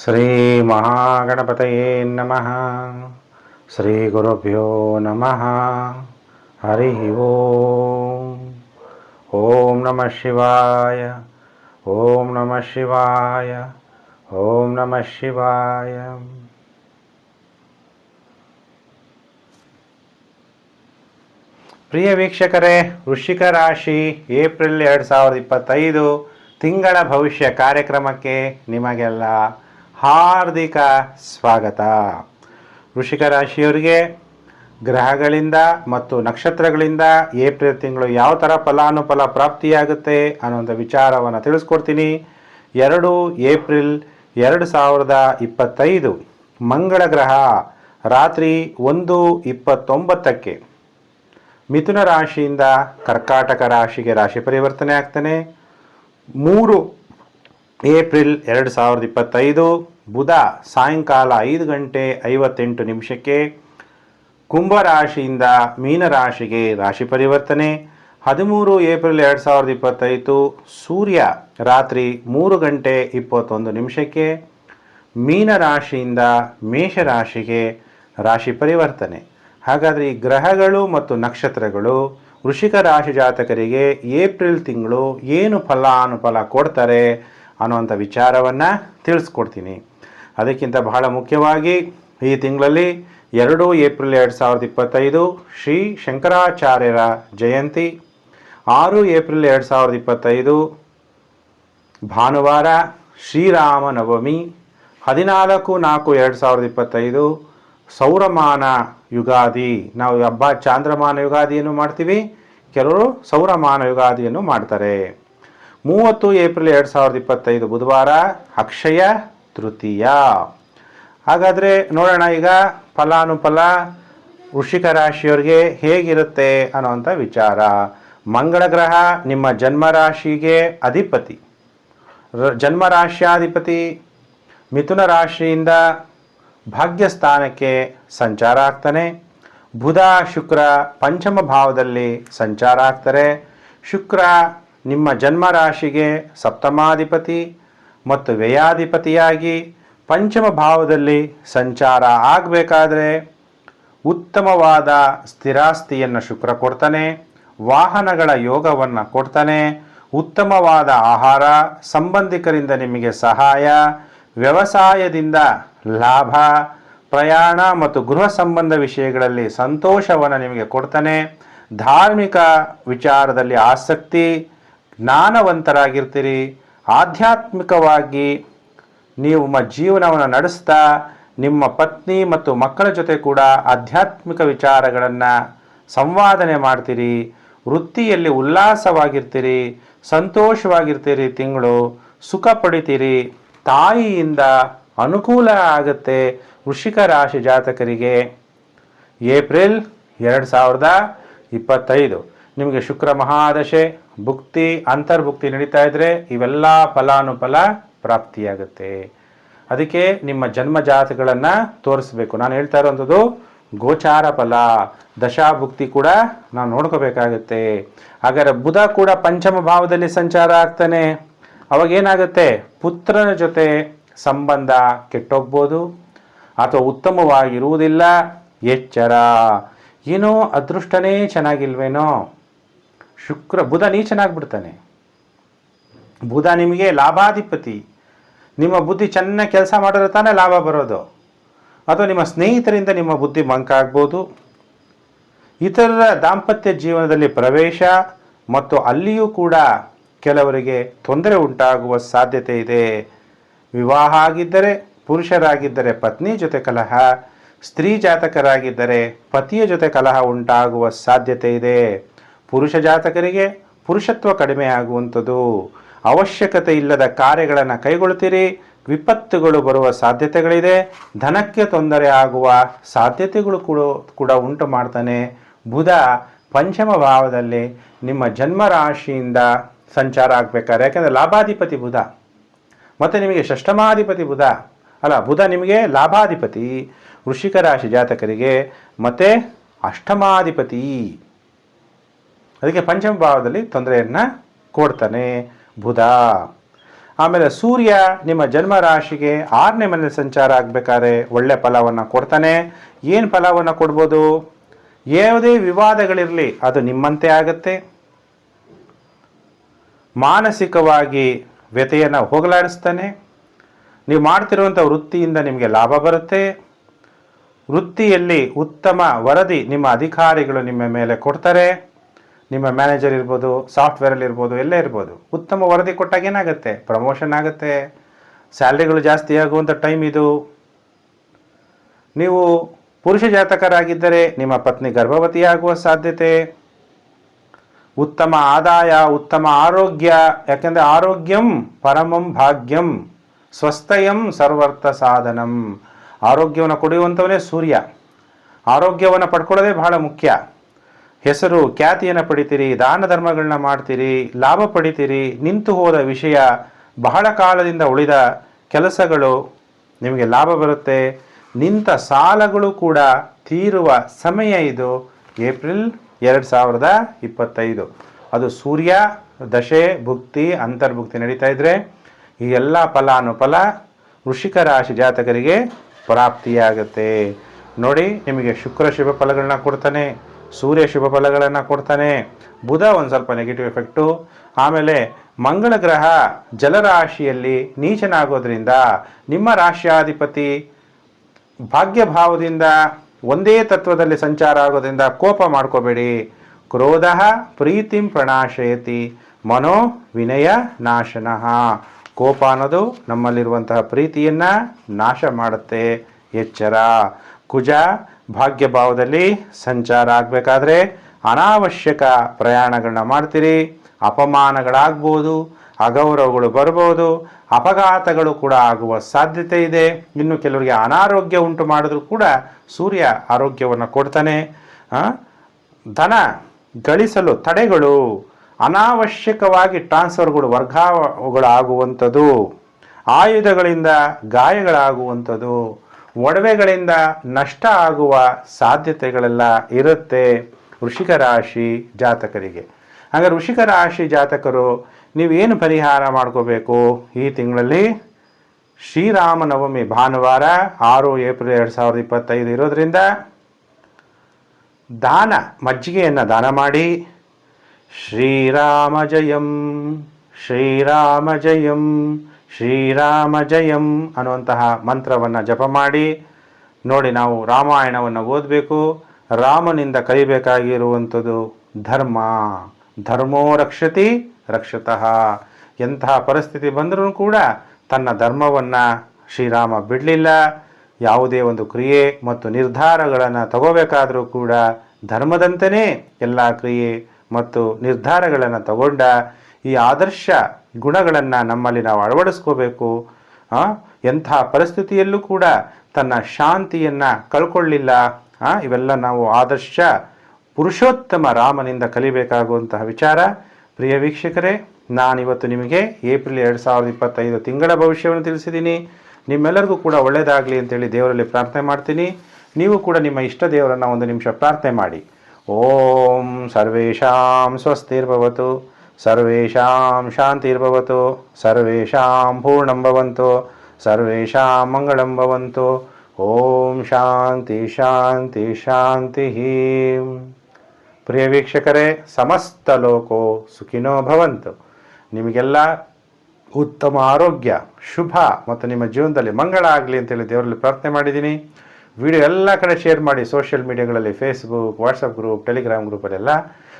ಶ್ರೀ ಮಹಾಗಣಪತಯೇ ನಮಃ ಶ್ರೀ ಗುರುಭ್ಯೋ ನಮಃ ಹರಿ ಓಂ ಓಂ ನಮಃ ಶಿವಾಯ ಓಂ ನಮಃ ಶಿವಾಯ ಓಂ ನಮಃ ಶಿವಾಯ ಪ್ರಿಯ ವೀಕ್ಷಕರೇ, ವೃಶ್ಚಿಕ ರಾಶಿ, ಏಪ್ರಿಲ್ ಎರಡು ಸಾವಿರದ ಇಪ್ಪತ್ತೈದು, ತಿಂಗಳ ಭವಿಷ್ಯ ಕಾರ್ಯಕ್ರಮಕ್ಕೆ ನಿಮಗೆಲ್ಲ ಹಾರ್ದಿಕ ಸ್ವಾಗತ. ವೃಷಿಕ ರಾಶಿಯವರಿಗೆ ಗ್ರಹಗಳಿಂದ ಮತ್ತು ನಕ್ಷತ್ರಗಳಿಂದ ಏಪ್ರಿಲ್ ತಿಂಗಳು ಯಾವ ಥರ ಫಲಾನುಫಲ ಪ್ರಾಪ್ತಿಯಾಗುತ್ತೆ ಅನ್ನೋಂಥ ವಿಚಾರವನ್ನು ತಿಳಿಸ್ಕೊಡ್ತೀನಿ. ಎರಡು ಏಪ್ರಿಲ್ ಎರಡು ಸಾವಿರದ ಇಪ್ಪತ್ತೈದು ಮಂಗಳ ಗ್ರಹ ರಾತ್ರಿ ಒಂದು ಇಪ್ಪತ್ತೊಂಬತ್ತಕ್ಕೆ ಮಿಥುನ ರಾಶಿಯಿಂದ ಕರ್ಕಾಟಕ ರಾಶಿಗೆ ರಾಶಿ ಪರಿವರ್ತನೆ ಆಗ್ತಾನೆ. ಮೂರು ಏಪ್ರಿಲ್ ಎರಡು ಸಾವಿರದ ಇಪ್ಪತ್ತೈದು, ಬುಧ ಸಾಯಂಕಾಲ ಐದು ಗಂಟೆ ಐವತ್ತೆಂಟು ನಿಮಿಷಕ್ಕೆ ಕುಂಭ ರಾಶಿಯಿಂದ ಮೀನ ರಾಶಿಗೆ ರಾಶಿ ಪರಿವರ್ತನೆ. ಹದಿಮೂರು ಏಪ್ರಿಲ್ ಎರಡು ಸಾವಿರದ ಇಪ್ಪತ್ತೈದು, ಸೂರ್ಯ ರಾತ್ರಿ ಮೂರು ಗಂಟೆ ಇಪ್ಪತ್ತೊಂದು ನಿಮಿಷಕ್ಕೆ ಮೀನರಾಶಿಯಿಂದ ಮೇಷರಾಶಿಗೆ ಮೇಷ ರಾಶಿಗೆ ರಾಶಿ ಪರಿವರ್ತನೆ. ಹಾಗಾದರೆ ಈ ಗ್ರಹಗಳು ಮತ್ತು ನಕ್ಷತ್ರಗಳು ವೃಷಿಕ ರಾಶಿ ಜಾತಕರಿಗೆ ಏಪ್ರಿಲ್ ತಿಂಗಳು ಏನು ಫಲಾನುಫಲ ಕೊಡ್ತಾರೆ? ಅನ್ನುವಂಥ ವಿಚಾರವನ್ನು ತಿಳಿಸ್ಕೊಡ್ತೀನಿ. ಅದಕ್ಕಿಂತ ಬಹಳ ಮುಖ್ಯವಾಗಿ ಈ ತಿಂಗಳಲ್ಲಿ ಎರಡು ಏಪ್ರಿಲ್ ಎರಡು ಸಾವಿರದ ಇಪ್ಪತ್ತೈದು ಶ್ರೀ ಶಂಕರಾಚಾರ್ಯರ ಜಯಂತಿ, ಆರು ಏಪ್ರಿಲ್ ಎರಡು ಸಾವಿರದ ಇಪ್ಪತ್ತೈದು ಭಾನುವಾರ ಶ್ರೀರಾಮನವಮಿ ಹದಿನಾಲ್ಕು ನಾಲ್ಕು ಎರಡು ಸಾವಿರದ ಇಪ್ಪತ್ತೈದು ಸೌರಮಾನ ಯುಗಾದಿ. ನಾವು ಹಬ್ಬ ಚಾಂದ್ರಮಾನ ಯುಗಾದಿಯನ್ನು ಮಾಡ್ತೀವಿ. ಕೆಲವರು ಸೌರಮಾನ ಯುಗಾದಿಯನ್ನು ಮಾಡ್ತಾರೆ. ಮೂವತ್ತು ಏಪ್ರಿಲ್ ಎರಡು ಸಾವಿರದ ಇಪ್ಪತ್ತೈದು ಬುಧವಾರ ಅಕ್ಷಯ ತೃತೀಯ. ಹಾಗಾದರೆ ನೋಡೋಣ ಈಗ ಫಲಾನುಫಲ ವೃಷಿಕ ರಾಶಿಯವರಿಗೆ ಹೇಗಿರುತ್ತೆ ಅನ್ನೋವಂಥ ವಿಚಾರ. ಮಂಗಳ ಗ್ರಹ ನಿಮ್ಮ ಜನ್ಮ ರಾಶಿಗೆ ಅಧಿಪತಿ. ರ- ಜನ್ಮ ರಾಶ್ಯಾಧಿಪತಿ ಮಿಥುನ ರಾಶಿಯಿಂದ ಭಾಗ್ಯಸ್ಥಾನಕ್ಕೆ ಸಂಚಾರ ಆಗ್ತಾನೆ. ಬುಧ ಶುಕ್ರ ಪಂಚಮ ಭಾವದಲ್ಲಿ ಸಂಚಾರ ಆಗ್ತಾರೆ. ಶುಕ್ರ ನಿಮ್ಮ ಜನ್ಮ ರಾಶಿಗೆ ಸಪ್ತಮಾಧಿಪತಿ ಮತ್ತು ವ್ಯಯಾಧಿಪತಿಯಾಗಿ ಪಂಚಮ ಭಾವದಲ್ಲಿ ಸಂಚಾರ ಆಗಬೇಕಾದರೆ ಉತ್ತಮವಾದ ಸ್ಥಿರಾಸ್ತಿಯನ್ನು ಶುಕ್ರ ಕೊಡ್ತಾನೆ, ವಾಹನಗಳ ಯೋಗವನ್ನು ಕೊಡ್ತಾನೆ, ಉತ್ತಮವಾದ ಆಹಾರ, ಸಂಬಂಧಿಕರಿಂದ ನಿಮಗೆ ಸಹಾಯ, ವ್ಯವಸಾಯದಿಂದ ಲಾಭ, ಪ್ರಯಾಣ ಮತ್ತು ಗೃಹ ಸಂಬಂಧ ವಿಷಯಗಳಲ್ಲಿ ಸಂತೋಷವನ್ನು ನಿಮಗೆ ಕೊಡ್ತಾನೆ, ಧಾರ್ಮಿಕ ವಿಚಾರದಲ್ಲಿ ಆಸಕ್ತಿ ಜ್ಞಾನವಂತರಾಗಿರ್ತೀರಿ. ಆಧ್ಯಾತ್ಮಿಕವಾಗಿ ನೀವು ನಿಮ್ಮ ಜೀವನವನ್ನು ನಡೆಸ್ತಾ ನಿಮ್ಮ ಪತ್ನಿ ಮತ್ತು ಮಕ್ಕಳ ಜೊತೆ ಕೂಡ ಆಧ್ಯಾತ್ಮಿಕ ವಿಚಾರಗಳನ್ನು ಸಂವಾದನೆ ಮಾಡ್ತೀರಿ. ವೃತ್ತಿಯಲ್ಲಿ ಉಲ್ಲಾಸವಾಗಿರ್ತೀರಿ. ಸಂತೋಷವಾಗಿರ್ತೀರಿ ತಿಂಗಳು. ಸುಖ ಪಡಿತೀರಿ. ತಾಯಿಯಿಂದ ಅನುಕೂಲ ಆಗುತ್ತೆ ವೃಷಿಕ ರಾಶಿ ಜಾತಕರಿಗೆ. ಏಪ್ರಿಲ್ ಎರಡು ಸಾವಿರದ ಇಪ್ಪತ್ತೈದು. ನಿಮಗೆ ಶುಕ್ರ ಮಹಾದಶೆ, ಭುಕ್ತಿ, ಅಂತರ್ಭುಕ್ತಿ ನಡೀತಾ ಇದ್ರೆ ಇವೆಲ್ಲ ಫಲಾನುಫಲ ಪ್ರಾಪ್ತಿಯಾಗುತ್ತೆ. ಅದಕ್ಕೆ ನಿಮ್ಮ ಜನ್ಮ ಜಾತಗಳನ್ನು ತೋರಿಸ್ಬೇಕು. ನಾನು ಹೇಳ್ತಾ ಇರೋವಂಥದ್ದು ಗೋಚಾರ ಫಲ, ದಶಾಭುಕ್ತಿ ಕೂಡ ನಾವು ನೋಡ್ಕೋಬೇಕಾಗತ್ತೆ. ಹಾಗಾದ್ರೆ ಬುಧ ಕೂಡ ಪಂಚಮ ಭಾವದಲ್ಲಿ ಸಂಚಾರ ಆಗ್ತಾನೆ. ಅವಾಗ ಏನಾಗುತ್ತೆ? ಪುತ್ರನ ಜೊತೆ ಸಂಬಂಧ ಕೆಟ್ಟೋಗ್ಬೋದು, ಅಥವಾ ಉತ್ತಮವಾಗಿರುವುದಿಲ್ಲ, ಎಚ್ಚರ. ಏನೋ ಅದೃಷ್ಟನೇ ಚೆನ್ನಾಗಿಲ್ವೇನೋ? ಶುಕ್ರ, ಬುಧ ನೀಚನಾಗ್ಬಿಡ್ತಾನೆ. ಬುಧ ನಿಮಗೆ ಲಾಭಾಧಿಪತಿ. ನಿಮ್ಮ ಬುದ್ಧಿ ಚೆನ್ನಾಗಿ ಕೆಲಸ ಮಾಡಿದ್ರೆ ತಾನೇ ಲಾಭ ಬರೋದು. ಅಥವಾ ನಿಮ್ಮ ಸ್ನೇಹಿತರಿಂದ ನಿಮ್ಮ ಬುದ್ಧಿ ಮಂಕಾಗ್ಬೋದು ಇತರರ ದಾಂಪತ್ಯ ಜೀವನದಲ್ಲಿ ಪ್ರವೇಶ ಮತ್ತು ಅಲ್ಲಿಯೂ ಕೂಡ ಕೆಲವರಿಗೆ ತೊಂದರೆ ಉಂಟಾಗುವ ಸಾಧ್ಯತೆ ಇದೆ. ವಿವಾಹ ಆಗಿದ್ದರೆ ಪುರುಷರಾಗಿದ್ದರೆ ಪತ್ನಿ ಜೊತೆ ಕಲಹ, ಸ್ತ್ರೀ ಜಾತಕರಾಗಿದ್ದರೆ ಪತಿಯ ಜೊತೆ ಕಲಹ ಉಂಟಾಗುವ ಸಾಧ್ಯತೆ ಇದೆ. ಪುರುಷ ಜಾತಕರಿಗೆ ಪುರುಷತ್ವ ಕಡಿಮೆ ಆಗುವಂಥದ್ದು. ಅವಶ್ಯಕತೆ ಇಲ್ಲದ ಕಾರ್ಯಗಳನ್ನು ಕೈಗೊಳ್ತೀರಿ ವಿಪತ್ತುಗಳು ಬರುವ ಸಾಧ್ಯತೆಗಳಿದೆ. ಧನಕ್ಕೆ ತೊಂದರೆ ಆಗುವ ಸಾಧ್ಯತೆಗಳು ಕೂಡ ಕೂಡ ಉಂಟು ಮಾಡ್ತಾನೆ. ಬುಧ ಪಂಚಮ ಭಾವದಲ್ಲಿ ನಿಮ್ಮ ಜನ್ಮ ರಾಶಿಯಿಂದ ಸಂಚಾರ ಆಗಬೇಕಾದ್ರೆ, ಯಾಕೆಂದರೆ ಲಾಭಾಧಿಪತಿ ಬುಧ. ಮತ್ತು ನಿಮಗೆ ಷಷ್ಠಮಾಧಿಪತಿ ಬುಧ. ಅಲ್ಲ, ಬುಧ ನಿಮಗೆ ಲಾಭಾಧಿಪತಿ. ವೃಷಿಕ ರಾಶಿ ಜಾತಕರಿಗೆ ಮತ್ತು ಅಷ್ಟಮಾಧಿಪತಿ. ಅದಕ್ಕೆ ಪಂಚಮ ಭಾವದಲ್ಲಿ ತೊಂದರೆಯನ್ನು ಕೊಡ್ತಾನೆ ಬುಧ. ಆಮೇಲೆ ಸೂರ್ಯ ನಿಮ್ಮ ಜನ್ಮ ರಾಶಿಗೆ ಆರನೇ ಮನೇಲಿ ಸಂಚಾರ ಆಗಬೇಕಾದ್ರೆ ಒಳ್ಳೆ ಫಲವನ್ನು ಕೊಡ್ತಾನೆ. ಏನು ಫಲವನ್ನು ಕೊಡ್ಬೋದು? ಯಾವುದೇ ವಿವಾದಗಳಿರಲಿ ಅದು ನಿಮ್ಮಂತೆ ಆಗುತ್ತೆ. ಮಾನಸಿಕವಾಗಿ ವ್ಯತೆಯನ್ನು ಹೋಗಲಾಡಿಸ್ತಾನೆ. ನೀವು ಮಾಡ್ತಿರುವಂಥ ವೃತ್ತಿಯಿಂದ ನಿಮಗೆ ಲಾಭ ಬರುತ್ತೆ. ವೃತ್ತಿಯಲ್ಲಿ ಉತ್ತಮ ವರದಿ ನಿಮ್ಮ ಅಧಿಕಾರಿಗಳು ನಿಮ್ಮ ಮೇಲೆ ಕೊಡ್ತಾರೆ. ನಿಮ್ಮ ಮ್ಯಾನೇಜರ್ ಇರ್ಬೋದು ಸಾಫ್ಟ್ವೇರಲ್ಲಿ ಇರ್ಬೋದು, ಎಲ್ಲೇ ಇರ್ಬೋದು, ಉತ್ತಮ ವರದಿ ಕೊಟ್ಟಾಗ ಏನಾಗುತ್ತೆ? ಪ್ರಮೋಷನ್ ಆಗುತ್ತೆ. ಸ್ಯಾಲ್ರಿಗಳು ಜಾಸ್ತಿ ಆಗುವಂಥ ಟೈಮ್ ಇದು. ನೀವು ಪುರುಷ ಜಾತಕರಾಗಿದ್ದರೆ ನಿಮ್ಮ ಪತ್ನಿ ಗರ್ಭವತಿಯಾಗುವ ಸಾಧ್ಯತೆ. ಉತ್ತಮ ಆದಾಯ, ಉತ್ತಮ ಆರೋಗ್ಯ, ಯಾಕೆಂದರೆ ಆರೋಗ್ಯಂ ಪರಮಂ ಭಾಗ್ಯಂ, ಸ್ವಸ್ಥಯಂ ಸರ್ವರ್ಥ ಸಾಧನಂ. ಆರೋಗ್ಯವನ್ನು ಕೊಡುವಂಥವನೇ ಸೂರ್ಯ. ಆರೋಗ್ಯವನ್ನು ಪಡ್ಕೊಳ್ಳೋದೇ ಬಹಳ ಮುಖ್ಯ. ಹೆಸರು, ಖ್ಯಾತಿಯನ್ನು ಪಡಿತೀರಿ, ದಾನ ಧರ್ಮಗಳನ್ನ ಮಾಡ್ತೀರಿ, ಲಾಭ ಪಡಿತೀರಿ, ನಿಂತು ಹೋದ ವಿಷಯ ಬಹಳ ಕಾಲದಿಂದ ಉಳಿದ ಕೆಲಸಗಳು ನಿಮಗೆ ಲಾಭ ಬರುತ್ತೆ. ನಿಂತ ಸಾಲಗಳು ಕೂಡ ತೀರುವ ಸಮಯ ಇದು. ಏಪ್ರಿಲ್ ಎರಡು ಸಾವಿರದ ಇಪ್ಪತ್ತೈದು. ಅದು ಸೂರ್ಯ, ದಶೆ, ಭುಕ್ತಿ, ಅಂತರ್ಭುಕ್ತಿ ನಡೀತಾ ಇದ್ರೆ ಈ ಎಲ್ಲ ಫಲಾನುಫಲ ವೃಷಿಕ ರಾಶಿ ಜಾತಕರಿಗೆ ಪ್ರಾಪ್ತಿಯಾಗುತ್ತೆ. ನೋಡಿ, ನಿಮಗೆ ಶುಕ್ರ ಶುಭ ಫಲಗಳನ್ನ ಕೊಡ್ತಾನೆ. ಸೂರ್ಯ ಶುಭ ಫಲಗಳನ್ನು ಕೊಡ್ತಾನೆ. ಬುಧ ಒಂದು ಸ್ವಲ್ಪ ನೆಗೆಟಿವ್ ಎಫೆಕ್ಟು ಆಮೇಲೆ ಮಂಗಳ ಗ್ರಹ ಜಲರಾಶಿಯಲ್ಲಿ ನೀಚನಾಗೋದ್ರಿಂದ ನಿಮ್ಮ ರಾಶ್ಯಾಧಿಪತಿ ಭಾಗ್ಯಭಾವದಿಂದ ಒಂದೇ ತತ್ವದಲ್ಲಿ ಸಂಚಾರ ಆಗೋದ್ರಿಂದ ಕೋಪ ಮಾಡ್ಕೋಬೇಡಿ. ಕ್ರೋಧ ಪ್ರೀತಿಂ ಪ್ರಣಾಶಯತಿ ಮನೋ ವಿನಯ ನಾಶನಃ. ಕೋಪ ಅನ್ನೋದು ನಮ್ಮಲ್ಲಿರುವಂತಹ ಪ್ರೀತಿಯನ್ನು ನಾಶ ಮಾಡುತ್ತೆ. ಎಚ್ಚರ. ಕುಜ ಭಾಗ್ಯಭಾವದಲ್ಲಿ ಸಂಚಾರ ಆಗಬೇಕಾದ್ರೆ ಅನಾವಶ್ಯಕ ಪ್ರಯಾಣಗಳನ್ನ ಮಾಡ್ತೀರಿ, ಅಪಮಾನಗಳಾಗ್ಬೋದು, ಅಗೌರವಗಳು ಬರ್ಬೋದು, ಅಪಘಾತಗಳು ಕೂಡ ಆಗುವ ಸಾಧ್ಯತೆ ಇದೆ ಇನ್ನು ಕೆಲವರಿಗೆ ಅನಾರೋಗ್ಯ ಉಂಟು ಮಾಡಿದ್ರು ಕೂಡ ಸೂರ್ಯ ಆರೋಗ್ಯವನ್ನು ಕೊಡ್ತಾನೆ? ಧನ ಗಳಿಸಲು ತಡೆಗಳು, ಅನಾವಶ್ಯಕವಾಗಿ ಟ್ರಾನ್ಸ್ಫರ್ಗಳು ವರ್ಗಾವಗಳಾಗುವಂಥದ್ದು ಆಯುಧಗಳಿಂದ ಗಾಯಗಳಾಗುವಂಥದ್ದು ಒಡವೆಗಳಿಂದ ನಷ್ಟ ಆಗುವ ಸಾಧ್ಯತೆಗಳೆಲ್ಲ ಇರುತ್ತೆ ವೃಷಿಕ ರಾಶಿ ಜಾತಕರಿಗೆ. ಹಾಗಾದ್ರೆ ವೃಷಿಕ ರಾಶಿ ಜಾತಕರು ನೀವೇನು ಪರಿಹಾರ ಮಾಡ್ಕೋಬೇಕು? ಈ ತಿಂಗಳಲ್ಲಿ ಶ್ರೀರಾಮನವಮಿ ಭಾನುವಾರ ಆರು ಏಪ್ರಿಲ್ ಎರಡು ಸಾವಿರದ ಇಪ್ಪತ್ತೈದು ಇರೋದರಿಂದ ದಾನ, ಮಜ್ಜಿಗೆಯನ್ನು ದಾನ ಮಾಡಿ ಶ್ರೀರಾಮ ಜಯಂ ಶ್ರೀರಾಮ ಜಯಂ. ಶ್ರೀರಾಮ ಜಯಂ ಅನ್ನುವಂತಹ ಮಂತ್ರವನ್ನು ಜಪ ಮಾಡಿ, ನೋಡಿ ನಾವು ರಾಮಾಯಣವನ್ನು ಓದಬೇಕು. ರಾಮನಿಂದ ಕಲಿಬೇಕಾಗಿರುವಂಥದ್ದು ಧರ್ಮ. ಧರ್ಮೋ ರಕ್ಷತಿ ರಕ್ಷತಃ. ಎಂತಹ ಪರಿಸ್ಥಿತಿ ಬಂದರೂ ಕೂಡ ತನ್ನ ಧರ್ಮವನ್ನು ಶ್ರೀರಾಮ ಬಿಡಲಿಲ್ಲ. ಯಾವುದೇ ಒಂದು ಕ್ರಿಯೆ ಮತ್ತು ನಿರ್ಧಾರಗಳನ್ನು ತಗೋಬೇಕಾದರೂ ಕೂಡ ಧರ್ಮದಂತೆಯೇ ಎಲ್ಲ ಕ್ರಿಯೆ ಮತ್ತು ನಿರ್ಧಾರಗಳನ್ನು ತಗೊಂಡ ಈ ಆದರ್ಶ ಗುಣಗಳನ್ನು ನಮ್ಮಲ್ಲಿ ನಾವು ಅಳವಡಿಸ್ಕೋಬೇಕು ಎಂಥ ಪರಿಸ್ಥಿತಿಯಲ್ಲೂ ಕೂಡ ತನ್ನ ಶಾಂತಿಯನ್ನು ಕಳ್ಕೊಳ್ಳಿಲ್ಲ ಇವೆಲ್ಲ ನಾವು ಆದರ್ಶ ಪುರುಷೋತ್ತಮ ರಾಮನಿಂದ ಕಲಿಬೇಕಾಗುವಂತಹ ವಿಚಾರ. ಪ್ರಿಯ ವೀಕ್ಷಕರೇ, ನಾನಿವತ್ತು ನಿಮಗೆ ಏಪ್ರಿಲ್ ಎರಡು ಸಾವಿರದ ಇಪ್ಪತ್ತೈದು ತಿಂಗಳ ಭವಿಷ್ಯವನ್ನು ತಿಳಿಸಿದ್ದೀನಿ. ನಿಮ್ಮೆಲ್ಲರಿಗೂ ಕೂಡ ಒಳ್ಳೆಯದಾಗಲಿ ಅಂತೇಳಿ ದೇವರಲ್ಲಿ ಪ್ರಾರ್ಥನೆ ಮಾಡ್ತೀನಿ. ನೀವು ಕೂಡ ನಿಮ್ಮ ಇಷ್ಟ ದೇವರನ್ನು ಒಂದು ನಿಮಿಷ ಪ್ರಾರ್ಥನೆ ಮಾಡಿ. ಓಂ ಸರ್ವೇಷಾಂ ಸ್ವಸ್ತಿರ್ಭವತು. ಸರ್ವೇಷಾಂ ಶಾಂತಿರ್ಭವತು ಸರ್ವೇಷಾಂ ಪೂರ್ಣಂ ಭವಂತು ಸರ್ವೇಷಾಂ ಓಂ ಶಾಂತಿ ಶಾಂತಿ ಶಾಂತಿ ಪ್ರಿಯ ವೀಕ್ಷಕರೇ ಸಮಸ್ತ ಲೋಕೋ ಸುಖಿನೋ ಭವಂತು। ನಿಮಗೆಲ್ಲ ಉತ್ತಮ ಆರೋಗ್ಯ, ಶುಭ ಮತ್ತು ನಿಮ್ಮ ಜೀವನದಲ್ಲಿ ಮಂಗಳ ಆಗಲಿ ಅಂತೇಳಿ ದೇವರಲ್ಲಿ ಪ್ರಾರ್ಥನೆ ಮಾಡಿದ್ದೀನಿ. ವಿಡಿಯೋ ಎಲ್ಲ ಕಡೆ ಶೇರ್ ಮಾಡಿ, ಸೋಷಿಯಲ್ ಮೀಡಿಯಾಗಳಲ್ಲಿ ಫೇಸ್ಬುಕ್ ವಾಟ್ಸಪ್ ಗ್ರೂಪ್ ಟೆಲಿಗ್ರಾಮ್ ಗ್ರೂಪಲ್ಲೆಲ್ಲ